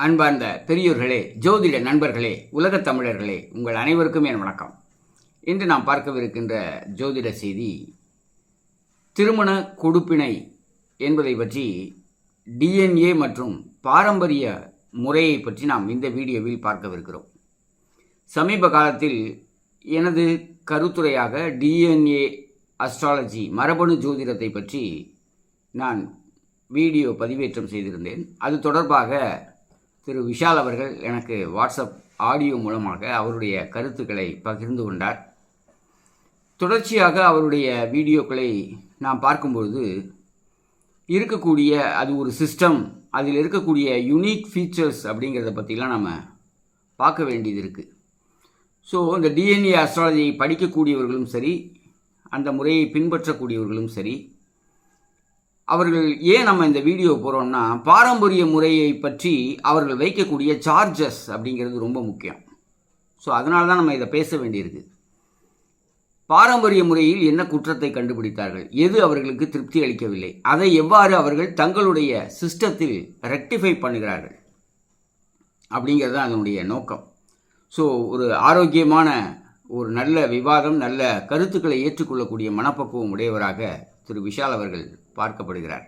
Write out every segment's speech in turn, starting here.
அன்பார்ந்த பெரியோர்களே ஜோதிட நண்பர்களே உலகத் தமிழர்களே உங்கள் அனைவருக்கும் என் வணக்கம். இன்று நாம் பார்க்கவிருக்கின்ற ஜோதிட செய்தி திருமண கொடுப்பினை என்பதை பற்றி டிஎன்ஏ மற்றும் பாரம்பரிய முறையை பற்றி நாம் இந்த வீடியோவில் பார்க்கவிருக்கிறோம். சமீப காலத்தில் எனது கருத்துரையாக டிஎன்ஏ அஸ்ட்ராலஜி மரபணு ஜோதிடத்தை பற்றி நான் வீடியோ பதிவேற்றம் செய்திருந்தேன். அது தொடர்பாக திரு விஷால் அவர்கள் எனக்கு வாட்ஸ்அப் ஆடியோ மூலமாக அவருடைய கருத்துக்களை பகிர்ந்து கொண்டார். தொடர்ச்சியாக அவருடைய வீடியோக்களை நாம் பார்க்கும்பொழுது இருக்கக்கூடிய அது ஒரு சிஸ்டம் அதில் இருக்கக்கூடிய யுனிக் ஃபீச்சர்ஸ் அப்படிங்கிறத பற்றிலாம் நம்ம பார்க்க வேண்டியது இருக்குது ஸோ இந்த டிஎன்ஏ அஸ்ட்ராலஜியை படிக்கக்கூடியவர்களும் சரி அந்த முறையை பின்பற்றக்கூடியவர்களும் சரி அவர்கள் ஏன் நம்ம இந்த வீடியோ போகிறோம்னா பாரம்பரிய முறையை பற்றி அவர்கள் வைக்கக்கூடிய சார்ஜஸ் அப்படிங்கிறது ரொம்ப முக்கியம். ஸோ அதனால தான் நம்ம இதை பேச வேண்டியிருக்கு. பாரம்பரிய முறையில் என்ன குற்றத்தை கண்டுபிடித்தார்கள்? எது அவர்களுக்கு திருப்தி அளிக்கவில்லை? அதை எவ்வாறு அவர்கள் தங்களுடைய சிஸ்டத்தில் ரெக்டிஃபை பண்ணுகிறார்கள்? அப்படிங்கிறது தான் அதனுடைய நோக்கம். ஸோ ஒரு ஆரோக்கியமான ஒரு நல்ல விவாதம் நல்ல கருத்துக்களை ஏற்றுக்கொள்ளக்கூடிய மனப்பக்குவம் உடையவராக திரு விஷால் அவர்கள் பார்க்கப்படுகிறார்.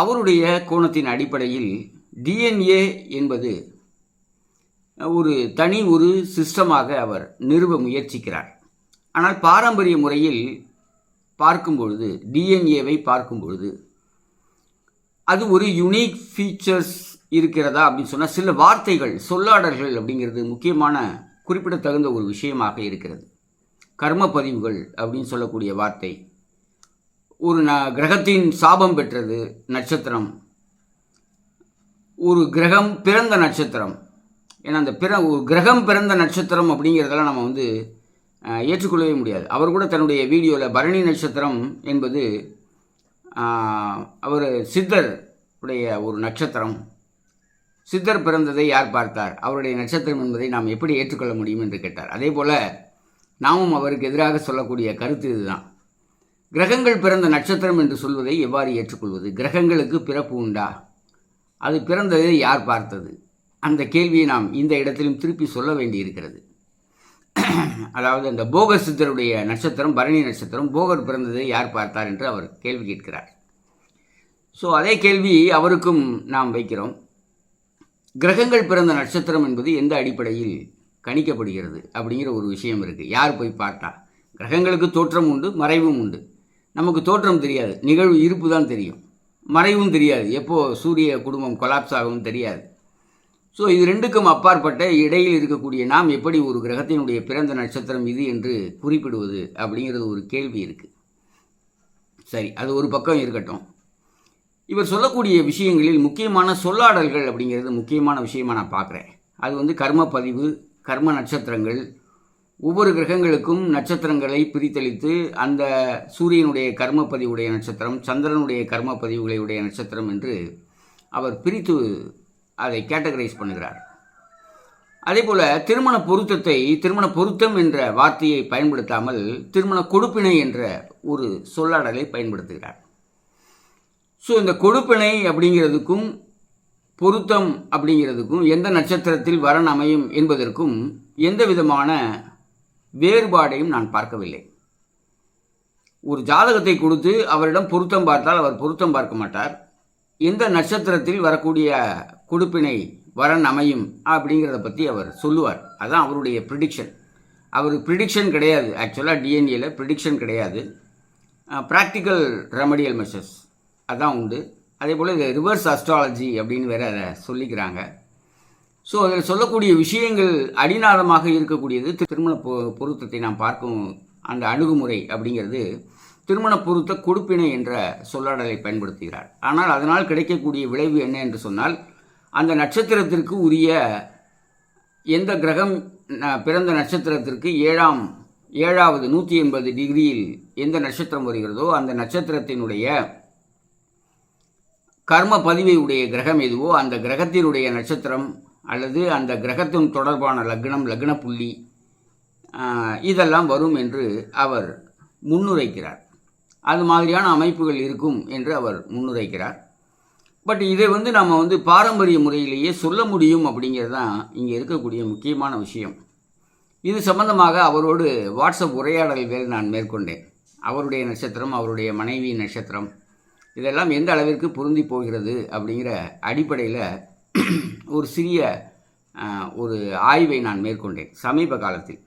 அவருடைய கோணத்தின் அடிப்படையில் டிஎன்ஏ என்பது ஒரு தனி ஒரு சிஸ்டமாக அவர் நிறுவ முயற்சிக்கிறார். ஆனால் பாரம்பரிய முறையில் பார்க்கும் பொழுது டிஎன்ஏவை பார்க்கும்பொழுது அது ஒரு யுனிக் ஃபீச்சர்ஸ் இருக்கிறதா அப்படின்னு சொன்னால் சில வார்த்தைகள் சொல்லாடல்கள் அப்படிங்கிறது முக்கியமான குறிப்பிடத்தகுந்த ஒரு விஷயமாக இருக்கிறது. கர்ம பதிவுகள் அப்படின்னு சொல்லக்கூடிய வார்த்தை ஒரு ந கிரகத்தின் சாபம் பெற்றது நட்சத்திரம். ஒரு கிரகம் பிறந்த நட்சத்திரம். ஏன்னா அந்த பிற ஒரு கிரகம் பிறந்த நட்சத்திரம் அப்படிங்கிறதெல்லாம் நம்ம வந்து ஏற்றுக்கொள்ளவே முடியாது. அவர் கூட தன்னுடைய வீடியோவில் பரணி நட்சத்திரம் என்பது அவர் சித்தர் உடைய ஒரு நட்சத்திரம். சித்தர் பிறந்ததை யார் பார்த்தார்? அவருடைய நட்சத்திரம் என்பதை நாம் எப்படி ஏற்றுக்கொள்ள முடியும் என்று கேட்டார். அதே போல் நாமும் அவருக்கு எதிராக சொல்லக்கூடிய கருத்து இதுதான். கிரகங்கள் பிறந்த நட்சத்திரம் என்று சொல்வதை எவ்வாறு ஏற்றுக்கொள்வது? கிரகங்களுக்கு பிறப்பு உண்டா? அது பிறந்ததை யார் பார்த்தது? அந்த கேள்வியை நாம் இந்த இடத்திலும் திருப்பி சொல்ல வேண்டியிருக்கிறது. அதாவது அந்த போகர் சித்தருடைய நட்சத்திரம் பரணி நட்சத்திரம் போகர் பிறந்ததை யார் பார்த்தார் என்று அவர் கேள்வி கேட்கிறார். ஸோ அதே கேள்வி அவருக்கும் நாம் வைக்கிறோம். கிரகங்கள் பிறந்த நட்சத்திரம் என்பது எந்த அடிப்படையில் கணிக்கப்படுகிறது அப்படிங்கிற ஒரு விஷயம் இருக்குது யார் போய் பார்த்தா? கிரகங்களுக்கு தோற்றம் உண்டு மறைவும் உண்டு. நமக்கு தோற்றம் தெரியாது. நிகழ்வு இருப்பு தான் தெரியும். மறைவும் தெரியாது. எப்போது சூரிய குடும்பம் கொலாப்ஸ் ஆகும் தெரியாது. ஸோ இது ரெண்டுக்கும் அப்பாற்பட்ட இடையில் இருக்கக்கூடிய நாம் எப்படி ஒரு கிரகத்தினுடைய பிறந்த நட்சத்திரம் இது என்று குறிப்பிடுவது அப்படிங்கிறது ஒரு கேள்வி இருக்குது சரி அது ஒரு பக்கம் இருக்கட்டும். இவர் சொல்லக்கூடிய விஷயங்களில் முக்கியமான சொல்லாடல்கள் அப்படிங்கிறது முக்கியமான விஷயமா நான் பார்க்குறேன். அது வந்து கர்ம பதிவு கர்ம நட்சத்திரங்கள் ஒவ்வொரு கிரகங்களுக்கும் நட்சத்திரங்களை பிரித்தளித்து அந்த சூரியனுடைய கர்மப்பதிவுடைய நட்சத்திரம் சந்திரனுடைய கர்மப்பதிவுகளையுடைய நட்சத்திரம் என்று அவர் பிரித்து அதை கேட்டகரைஸ் பண்ணுகிறார். அதே போல் திருமண பொருத்தத்தை திருமண பொருத்தம் என்ற வார்த்தையை பயன்படுத்தாமல் திருமண கொடுப்பினை என்ற ஒரு சொல்லாடலை பயன்படுத்துகிறார். ஸோ இந்த கொடுப்பினை அப்படிங்கிறதுக்கும் பொருத்தம் அப்படிங்கிறதுக்கும் எந்த நட்சத்திரத்தில் வரன் அமையும் என்பதற்கும் எந்த விதமான வேறுபாடையும் நான் பார்க்கவில்லை. ஒரு ஜாதகத்தை கொடுத்து அவரிடம் பொருத்தம் பார்த்தால் அவர் பொருத்தம் பார்க்க மாட்டார். எந்த நட்சத்திரத்தில் வரக்கூடிய கொடுப்பினை வரன் அமையும் அப்படிங்கிறத பற்றி அவர் சொல்லுவார். அதான் அவருடைய ப்ரிடிக்ஷன் அவர் ப்ரிடிக்ஷன் கிடையாது. ஆக்சுவலாக டிஎன்ஏல ப்ரிடிக்ஷன் கிடையாது. ப்ராக்டிக்கல் ரெமடியல் மெஷர்ஸ் அதான் உண்டு. அதே போல் ரிவர்ஸ் அஸ்ட்ராலஜி அப்படின்னு வேற அதை சொல்லிக்கிறாங்க. ஸோ அதில் சொல்லக்கூடிய விஷயங்கள் அடிநாதமாக இருக்கக்கூடியது திருமண பொ பொருத்தத்தை நாம் பார்க்கும் அந்த அணுகுமுறை அப்படிங்கிறது திருமண பொருத்த கொடுப்பினை என்ற சொல்லாடலை பயன்படுத்துகிறார். ஆனால் அதனால் கிடைக்கக்கூடிய விளைவு என்ன என்று சொன்னால் அந்த நட்சத்திரத்திற்கு உரிய எந்த கிரகம் பிறந்த நட்சத்திரத்திற்கு ஏழாம் ஏழாவது நூற்றி எண்பது டிகிரியில் எந்த நட்சத்திரம் வருகிறதோ அந்த நட்சத்திரத்தினுடைய கர்ம பதிவை உடைய கிரகம் எதுவோ அந்த கிரகத்தினுடைய நட்சத்திரம் அல்லது அந்த கிரகத்தின் தொடர்பான லக்னம் லக்ன புள்ளி இதெல்லாம் வரும் என்று அவர் முன்னுரைக்கிறார். அது மாதிரியான அமைப்புகள் இருக்கும் என்று அவர் முன்னுரைக்கிறார். பட் இதை வந்து நம்ம வந்து பாரம்பரிய முறையிலேயே சொல்ல முடியும் அப்படிங்கிறது தான் இங்கே இருக்கக்கூடிய முக்கியமான விஷயம். இது சம்பந்தமாக அவரோடு வாட்ஸ்அப் உரையாடல்கள் நான் மேற்கொண்டேன். அவருடைய நட்சத்திரம் அவருடைய மனைவி நட்சத்திரம். இதெல்லாம் எந்த அளவிற்கு பொருந்தி போகிறது அப்படிங்கிற அடிப்படையில் ஒரு சிறிய ஒரு ஆய்வை நான் மேற்கொண்டேன் சமீப காலத்தில்.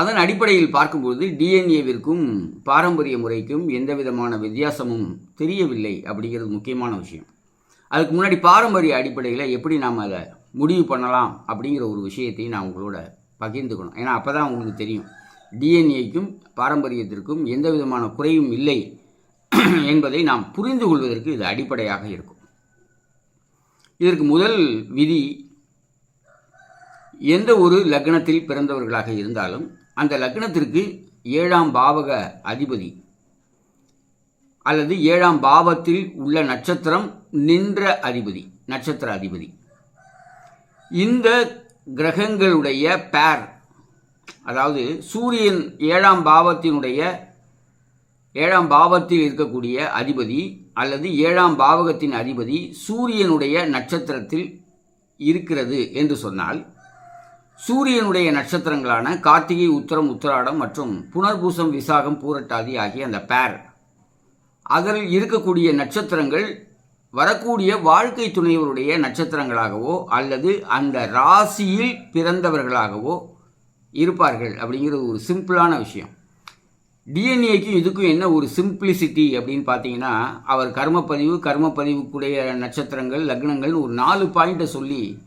அதன் அடிப்படையில் பார்க்கும்போது டிஎன்ஏவிற்கும் பாரம்பரிய முறைக்கும் எந்த விதமான வித்தியாசமும் தெரியவில்லை அப்படிங்கிறது முக்கியமான விஷயம். அதுக்கு முன்னாடி பாரம்பரிய அடிப்படையில் எப்படி நாம் அதை முடிவு பண்ணலாம் அப்படிங்கிற ஒரு விஷயத்தை நான் உங்களோட பகிர்ந்துக்கணும். ஏன்னா அப்போ தான் உங்களுக்கு தெரியும். டிஎன்ஏக்கும் பாரம்பரியத்திற்கும் எந்த விதமான குறையும் இல்லை என்பதை நாம் புரிந்து கொள்வதற்கு இது அடிப்படையாக இருக்கும். இதற்கு முதல் விதி எந்த ஒரு லக்னத்தில் பிறந்தவர்களாக இருந்தாலும் அந்த லக்னத்திற்கு ஏழாம் பாவக அதிபதி அல்லது ஏழாம் பாவத்தில் உள்ள நட்சத்திரம் நின்ற அதிபதி நட்சத்திர அதிபதி. இந்த கிரகங்களுடைய பேர் அதாவது சூரியன் ஏழாம் பாவத்தினுடைய ஏழாம் பாவத்தில் இருக்கக்கூடிய அதிபதி அல்லது ஏழாம் பாவகத்தின் அதிபதி சூரியனுடைய நட்சத்திரத்தில் இருக்கிறது என்று சொன்னால் சூரியனுடைய நட்சத்திரங்களான கார்த்திகை உத்தரம் உத்தராடம் மற்றும் புனர்பூசம் விசாகம் பூரட்டாதி ஆகிய அந்த பேர் அதில் இருக்கக்கூடிய நட்சத்திரங்கள் வரக்கூடிய வாழ்க்கை துணைவருடைய நட்சத்திரங்களாகவோ அல்லது அந்த ராசியில் பிறந்தவர்களாகவோ இருப்பார்கள் அப்படிங்கிறது ஒரு சிம்பிளான விஷயம். டிஎன்ஏக்கும் இதுக்கும் என்ன ஒரு சிம்பிளிசிட்டி அப்படின்னு பார்த்தீங்கன்னா அவர் கர்மப்பதிவு கர்மப்பதிவுக்குடைய நட்சத்திரங்கள் லக்னங்கள்னு ஒரு நாலு பாயிண்ட்டை சொல்லி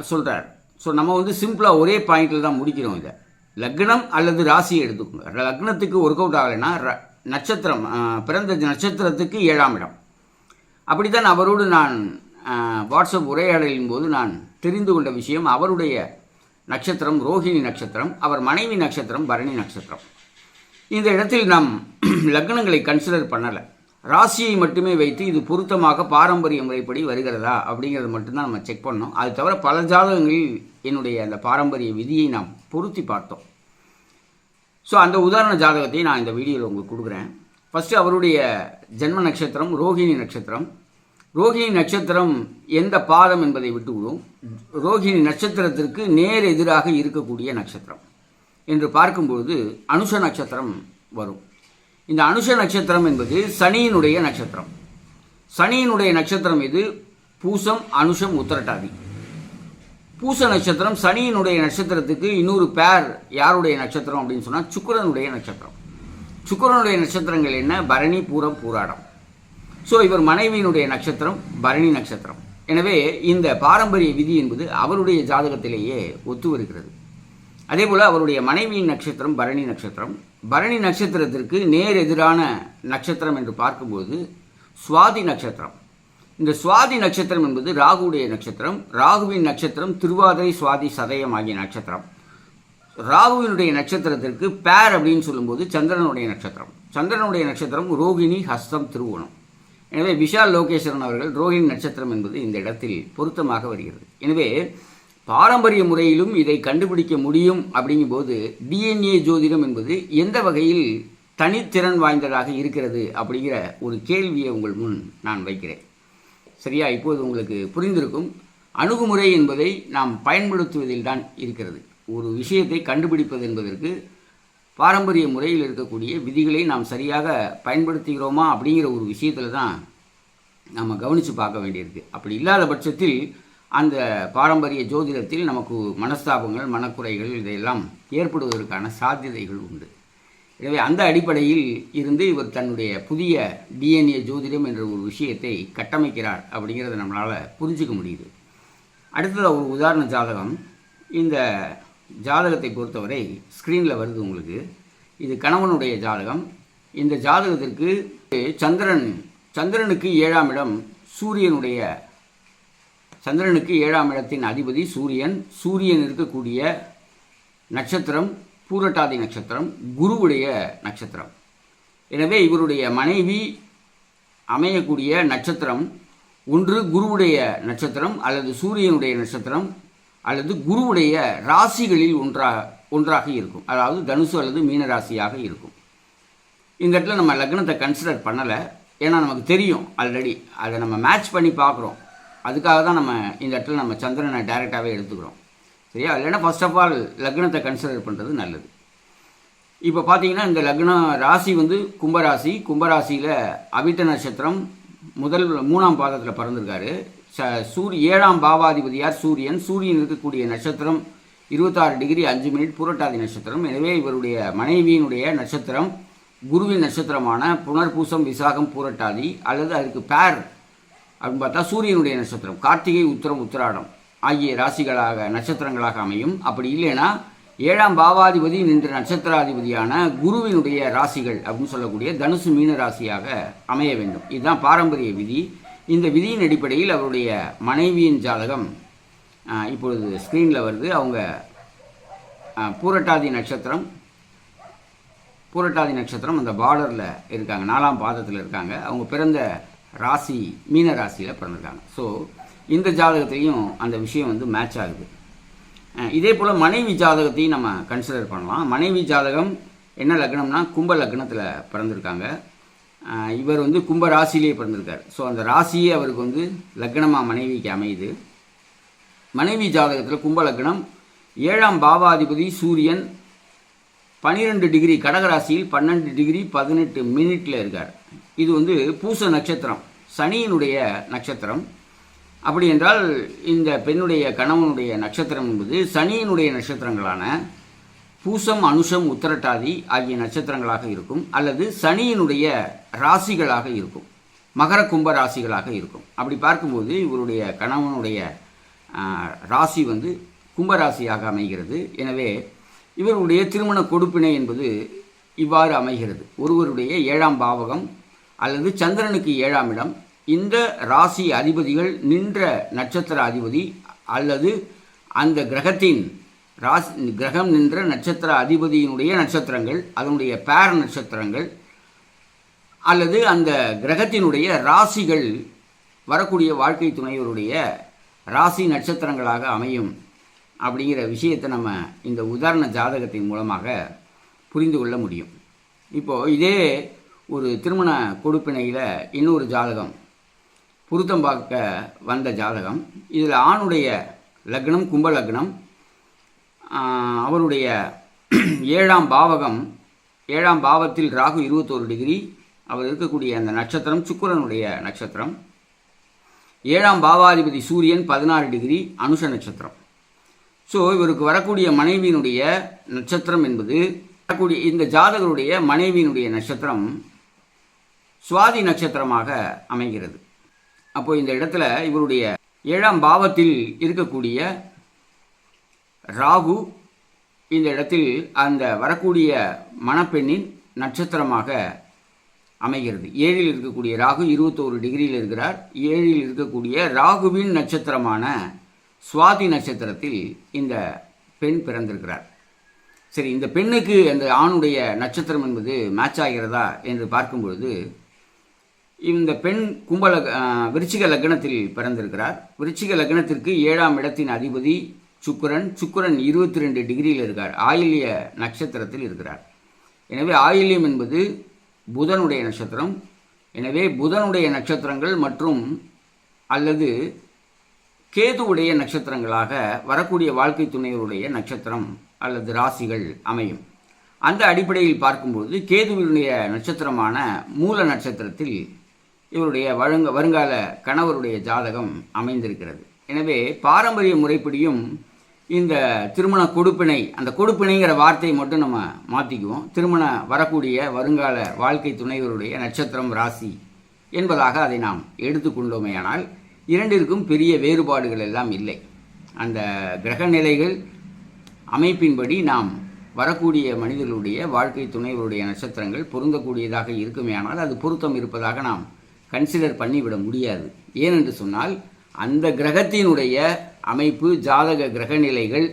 சொல்கிறார் ஸோ நம்ம வந்து சிம்பிளாக ஒரே பாயிண்டில் தான் முடிக்கிறோம் இதை. லக்னம் அல்லது ராசியை எடுத்துக்கோங்க. லக்னத்துக்கு ஒர்க் அவுட் ஆகலைன்னா ர- நட்சத்திரம் பிறந்த நட்சத்திரத்துக்கு ஏழாம் இடம். அப்படித்தான் அவரோடு நான் வாட்ஸ்அப் உரையாடலின் போது நான் தெரிந்து கொண்ட விஷயம் அவருடைய நட்சத்திரம் ரோஹிணி நட்சத்திரம் அவர் மனைவி நட்சத்திரம் பரணி நட்சத்திரம். இந்த இடத்தில் நாம் லக்னங்களை கன்சிடர் பண்ணலை. ராசியை மட்டுமே வைத்து இது பொருத்தமாக பாரம்பரிய முறைப்படி வருகிறதா அப்படிங்கிறத மட்டும்தான் நம்ம செக் பண்ணோம். அது தவிர பல ஜாதகங்களில் என்னுடைய அந்த பாரம்பரிய விதியை நாம் பொருத்தி பார்த்தோம். ஸோ அந்த உதாரண ஜாதகத்தை நான் இந்த வீடியோவில் உங்களுக்கு கொடுக்குறேன். ஃபஸ்ட்டு அவருடைய ஜென்ம நட்சத்திரம் ரோகிணி நட்சத்திரம். ரோகிணி நட்சத்திரம் எந்த பாதம் என்பதை விட்டுவிடும் ரோகிணி நட்சத்திரத்திற்கு நேர் எதிராக இருக்கக்கூடிய நட்சத்திரம். என்று பார்க்கும்பொழுது அனுஷ நட்சத்திரம் வரும். இந்த அனுஷ நட்சத்திரம் என்பது சனியினுடைய நட்சத்திரம். சனியினுடைய நட்சத்திரம் இது பூசம் அனுஷம் உத்திரட்டாதி. பூச நட்சத்திரம் சனியினுடைய நட்சத்திரத்துக்கு இன்னொரு பேர் யாருடைய நட்சத்திரம் அப்படின்னு சொன்னால் சுக்கரனுடைய நட்சத்திரம். சுக்கரனுடைய நட்சத்திரங்கள் என்ன? பரணி பூரம் பூராடம். ஸோ இவர் மனைவியினுடைய நட்சத்திரம் பரணி நட்சத்திரம். எனவே இந்த பாரம்பரிய விதி என்பது அவருடைய ஜாதகத்திலேயே ஒத்து வருகிறது. அதே போல் அவருடைய மனைவியின் நட்சத்திரம் பரணி நட்சத்திரம். பரணி நட்சத்திரத்திற்கு நேர் எதிரான நட்சத்திரம் என்று பார்க்கும்போது சுவாதி நட்சத்திரம். இந்த சுவாதி நட்சத்திரம் என்பது ராகுடைய நட்சத்திரம். ராகுவின் நட்சத்திரம் திருவாதிரை சுவாதி சதயம் ஆகிய நட்சத்திரம். ராகுவினுடைய நட்சத்திரத்திற்கு பேர் அப்படின்னு சொல்லும்போது சந்திரனுடைய நட்சத்திரம். சந்திரனுடைய நட்சத்திரம் ரோகிணி ஹஸ்தம் திருவோணம். எனவே விஷால் லோகேஸ்வரன் அவர்கள் ரோஹிணி நட்சத்திரம் என்பது இந்த இடத்தில் பொருத்தமாக வருகிறது. எனவே பாரம்பரிய முறையிலும் இதை கண்டுபிடிக்க முடியும் அப்படிங்கும்போது டிஎன்ஏ ஜோதிடம் என்பது எந்த வகையில் தனித்திறன் வாய்ந்ததாக இருக்கிறது அப்படிங்கிற ஒரு கேள்வியை உங்கள் முன் நான் வைக்கிறேன். சரியா? இப்போது உங்களுக்கு புரிந்திருக்கும். அணுகுமுறை என்பதை நாம் பயன்படுத்துவதில் தான் இருக்கிறது. ஒரு விஷயத்தை கண்டுபிடிப்பது என்பதற்கு பாரம்பரிய முறையில் இருக்கக்கூடிய விதிகளை நாம் சரியாக பயன்படுத்துகிறோமா அப்படிங்கிற ஒரு விஷயத்தில் தான் நம்ம கவனித்து பார்க்க வேண்டியிருக்கு. அப்படி இல்லாத பட்சத்தில் அந்த பாரம்பரிய ஜோதிடத்தில் நமக்கு மனஸ்தாபங்கள் மனக்குறைகள் இதையெல்லாம் ஏற்படுவதற்கான சாத்தியதைகள் உண்டு. எனவே அந்த அடிப்படையில் இருந்து இவர் தன்னுடைய புதிய டிஎன்ஏ ஜோதிடம் என்ற ஒரு விஷயத்தை கட்டமைக்கிறார் அப்படிங்கிறத நம்மளால் புரிஞ்சுக்க முடியுது. அடுத்தது ஒரு உதாரண ஜாதகம். இந்த ஜாதகத்தை பொறுத்தவரை ஸ்க்ரீனில் வருது உங்களுக்கு. இது கணவனுடைய ஜாதகம். இந்த ஜாதகத்திற்கு சந்திரன் சந்திரனுக்கு ஏழாம் இடம் சூரியனுடைய சந்திரனுக்கு ஏழாம் இடத்தின் அதிபதி சூரியன். சூரியன் இருக்கக்கூடிய நட்சத்திரம் பூரட்டாதி நட்சத்திரம் குருவுடைய நட்சத்திரம். எனவே இவருடைய மனைவி அமையக்கூடிய நட்சத்திரம் ஒன்று குருவுடைய நட்சத்திரம் அல்லது சூரியனுடைய நட்சத்திரம் அல்லது குருவுடைய ராசிகளில் ஒன்றாக ஒன்றாக இருக்கும். அதாவது தனுசு அல்லது மீன ராசியாக இருக்கும். இந்த இடத்துல நம்ம லக்னத்தை கன்சிடர் பண்ணலை. ஏன்னா நமக்கு தெரியும் ஆல்ரெடி அதை நம்ம மேட்ச் பண்ணி பார்க்குறோம். அதுக்காக தான் நம்ம இந்த இடத்துல நம்ம சந்திரனை டைரெக்டாகவே எடுத்துக்கிறோம். சரியா? இல்லைன்னா ஃபர்ஸ்ட் ஆஃப் ஆல் லக்னத்தை கன்சிடர் பண்ணுறது நல்லது. இப்போ பார்த்தீங்கன்னா இந்த லக்னம் ராசி வந்து கும்பராசி. கும்பராசியில் அவிட்ட நட்சத்திரம் முதல் மூணாம் பாதத்தில் பிறந்திருக்காரு. ச சூரிய ஏழாம் பாவாதிபதியார் சூரியன். சூரியன் இருக்கக்கூடிய நட்சத்திரம் இருபத்தாறு டிகிரி அஞ்சு மினிட் புரட்டாதி நட்சத்திரம். எனவே இவருடைய மனைவியினுடைய நட்சத்திரம் குருவின் நட்சத்திரமான புனர்பூசம் விசாகம் பூரட்டாதி அல்லது அதுக்கு பேர் அப்படின்னு பார்த்தா சூரியனுடைய நட்சத்திரம் கார்த்திகை உத்தரம் உத்திராடம் ஆகிய ராசிகளாக நட்சத்திரங்களாக அமையும். அப்படி இல்லைன்னா ஏழாம் பாவாதிபதி நின்ற நட்சத்திராதிபதியான குருவினுடைய ராசிகள் அப்படின்னு சொல்லக்கூடிய தனுசு மீன ராசியாக அமைய வேண்டும். இதுதான் பாரம்பரிய விதி. இந்த விதியின் அடிப்படையில் அவருடைய மனைவியின் ஜாதகம் இப்பொழுது ஸ்க்ரீனில் வருது. அவங்க பூரட்டாதி நட்சத்திரம் பூரட்டாதி நட்சத்திரம் அந்த பார்டரில் இருக்காங்க. நாலாம் பாதத்தில் இருக்காங்க. அவங்க பிறந்த ராசி மீன ராசியில் பிறந்திருக்காங்க. ஸோ இந்த ஜாதகத்தையும் அந்த விஷயம் வந்து மேட்ச் ஆகுது. இதே போல் மனைவி ஜாதகத்தையும் நம்ம கன்சிடர் பண்ணலாம். மனைவி ஜாதகம் என்ன லக்னம்னா கும்ப லக்னத்தில் பிறந்திருக்காங்க. இவர் வந்து கும்ப ராசியிலேயே பிறந்திருக்கார். ஸோ அந்த ராசியே அவருக்கு வந்து லக்னமாக மனைவிக்கு அமையுது. மனைவி ஜாதகத்தில் கும்ப லக்னம் ஏழாம் பாவாதிபதி சூரியன் பன்னிரெண்டு டிகிரி கடகராசியில் பன்னெண்டு டிகிரி பதினெட்டு மினிட்டில் இருக்கார். இது வந்து பூச நட்சத்திரம் சனியினுடைய நட்சத்திரம். அப்படி என்றால் இந்த பெண்ணுடைய கணவனுடைய நட்சத்திரம் என்பது சனியினுடைய நட்சத்திரங்களான பூசம் அனுஷம் உத்தரட்டாதி ஆகிய நட்சத்திரங்களாக இருக்கும் அல்லது சனியினுடைய ராசிகளாக இருக்கும் மகர கும்ப ராசிகளாக இருக்கும். அப்படி பார்க்கும்போது இவருடைய கணவனுடைய ராசி வந்து கும்பராசியாக அமைகிறது. எனவே இவருடைய திருமண கொடுப்பினை என்பது இவ்வாறு அமைகிறது. ஒருவருடைய ஏழாம் பாவகம் அல்லது சந்திரனுக்கு ஏழாம் இடம். இந்த ராசி அதிபதிகள் நின்ற நட்சத்திர அதிபதி அல்லது அந்த கிரகத்தின் ராசி கிரகம் நின்ற நட்சத்திர அதிபதியினுடைய நட்சத்திரங்கள் அதனுடைய பேர நட்சத்திரங்கள் அல்லது அந்த கிரகத்தினுடைய ராசிகள் வரக்கூடிய வாழ்க்கை துணைவருடைய ராசி நட்சத்திரங்களாக அமையும் அப்படிங்கிற விஷயத்தை நம்ம இந்த உதாரண ஜாதகத்தின் மூலமாக புரிந்து கொள்ள முடியும். இப்போது இதே ஒரு திருமண கொடுப்பினையில் இன்னொரு ஜாதகம் பொருத்தம் பார்க்க வந்த ஜாதகம். இதில் ஆணுடைய லக்னம் கும்ப லக்னம். அவருடைய ஏழாம் பாவகம் ஏழாம் பாவத்தில் ராகு இருபத்தோரு டிகிரி. அவர் இருக்கக்கூடிய அந்த நட்சத்திரம் சுக்கரனுடைய நட்சத்திரம். ஏழாம் பாவாதிபதி சூரியன் பதினாறு டிகிரி அனுஷ நட்சத்திரம். ஸோ இவருக்கு வரக்கூடிய மனைவியினுடைய நட்சத்திரம் என்பது வரக்கூடிய இந்த ஜாதகருடைய மனைவியினுடைய நட்சத்திரம் சுவாதி நட்சத்திரமாக அமைகிறது. அப்போ இந்த இடத்துல இவருடைய ஏழாம் பாவத்தில் இருக்கக்கூடிய ராகு இந்த இடத்தில் அந்த வரக்கூடிய மணப்பெண்ணின் நட்சத்திரமாக அமைகிறது. ஏழில் இருக்கக்கூடிய ராகு இருபத்தோரு டிகிரியில் இருக்கிறார். ஏழில் இருக்கக்கூடிய ராகுவின் நட்சத்திரமான சுவாதி நட்சத்திரத்தில் இந்த பெண் பிறந்திருக்கிறார். சரி இந்த பெண்ணுக்கு அந்த ஆணுடைய நட்சத்திரம் என்பது மேட்ச் ஆகிறதா என்று பார்க்கும் பொழுது இந்த பெண் கும்பல விருச்சிக லக்னத்தில் பிறந்திருக்கிறார். விருச்சிக லக்னத்திற்கு ஏழாம் இடத்தின் அதிபதி சுக்கிரன். சுக்கிரன் இருபத்தி ரெண்டு டிகிரியில் இருக்கார். ஆயில்ய நட்சத்திரத்தில் இருக்கிறார். எனவே ஆயில்யம் என்பது புதனுடைய நட்சத்திரம். எனவே புதனுடைய நட்சத்திரங்கள் மற்றும் அல்லது கேதுவுடைய நட்சத்திரங்களாக வரக்கூடிய வாழ்க்கை துணையருடைய நட்சத்திரம் அல்லது ராசிகள் அமையும். அந்த அடிப்படையில் பார்க்கும்போது கேதுவினுடைய நட்சத்திரமான மூல நட்சத்திரத்தில் இவருடைய வழங்க வருங்கால கணவருடைய ஜாதகம் அமைந்திருக்கிறது. எனவே பாரம்பரிய முறைப்படியும் இந்த திருமண கொடுப்பினை அந்த கொடுப்பினைங்கிற வார்த்தையை மட்டும் நம்ம மாற்றிக்குவோம் திருமண வரக்கூடிய வருங்கால வாழ்க்கை துணைவருடைய நட்சத்திரம் ராசி என்பதாக அதை நாம் எடுத்துக்கொண்டோமேயானால் இரண்டிற்கும் பெரிய வேறுபாடுகள் எல்லாம் இல்லை. அந்த கிரக நிலைகள் அமைப்பின்படி நாம் வரக்கூடிய மனிதர்களுடைய வாழ்க்கை துணைவருடைய நட்சத்திரங்கள் பொருந்தக்கூடியதாக இருக்குமேயானால் அது பொருத்தம் இருப்பதாக நாம் கன்சிடர் பண்ணிவிட முடியாது. ஏனென்று சொன்னால் அந்த கிரகத்தினுடைய அமைப்பு ஜாதக கிரக நிலைகள்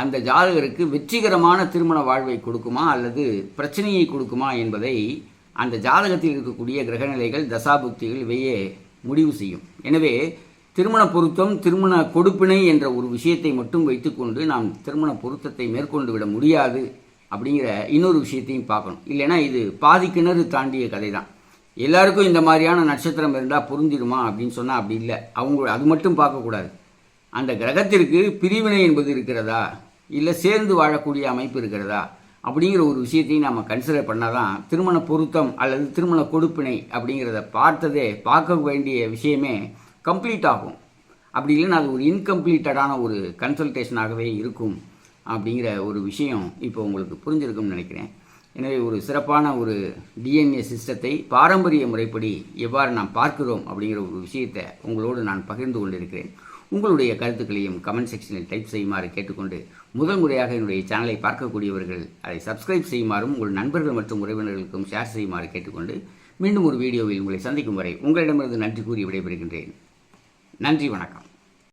அந்த ஜாதகருக்கு வெற்றிகரமான திருமண வாழ்வை கொடுக்குமா அல்லது பிரச்சனையை கொடுக்குமா என்பதை அந்த ஜாதகத்தில் இருக்கக்கூடிய கிரகநிலைகள் தசாபுக்திகள் இவையே முடிவு செய்யும். எனவே திருமண பொருத்தம் திருமண கொடுப்பினை என்ற ஒரு விஷயத்தை மட்டும் வைத்துக்கொண்டு நாம் திருமண பொருத்தத்தை மேற்கொண்டு விட முடியாது அப்படிங்கிற இன்னொரு விஷயத்தையும் பார்க்கணும். இல்லைன்னா இது பாதி கிணறு தாண்டிய கதை தான் எல்லாருக்கும் இந்த மாதிரியான நட்சத்திரம் இருந்தால் பொருந்திடுமா அப்படின்னு சொன்னால் அப்படி இல்லை. அவங்க அது மட்டும் பார்க்கக்கூடாது அந்த கிரகத்திற்கு பிரிவினை என்பது இருக்கிறதா? இல்லை சேர்ந்து வாழக்கூடிய அமைப்பு இருக்கிறதா? அப்படிங்கிற ஒரு விஷயத்தையும் நம்ம கன்சிடர் பண்ணால் தான் திருமண பொருத்தம் அல்லது திருமண கொடுப்பினை அப்படிங்கிறத பார்த்ததே பார்க்க வேண்டிய விஷயமே கம்ப்ளீட் ஆகும். அப்படி இல்லைன்னா அது ஒரு இன்கம்ப்ளீட்டடான ஒரு கன்சல்டேஷனாகவே இருக்கும் அப்படிங்கிற ஒரு விஷயம் இப்போ உங்களுக்கு புரிஞ்சிருக்கும்னு நினைக்கிறேன். எனவே ஒரு சிறப்பான ஒரு டிஎன்ஏ சிஸ்டத்தை பாரம்பரிய முறைப்படி எவ்வாறு நாம் பார்க்கிறோம் அப்படிங்கிற ஒரு விஷயத்தை உங்களோடு நான் பகிர்ந்து கொண்டிருக்கிறேன். உங்களுடைய கருத்துக்களையும் கமெண்ட் செக்ஷனில் டைப் செய்யுமாறு கேட்டுக்கொண்டு முதல் முறையாக என்னுடைய சேனலை பார்க்கக்கூடியவர்கள் அதை சப்ஸ்கிரைப் செய்யுமாறும் உங்கள் நண்பர்கள் மற்றும் உறவினர்களுக்கும் ஷேர் செய்யுமாறு கேட்டுக்கொண்டு மீண்டும் ஒரு வீடியோவில் உங்களை சந்திக்கும் வரை உங்களிடமிருந்து நன்றி கூறி விடைபெறுகின்றேன். நன்றி வணக்கம்.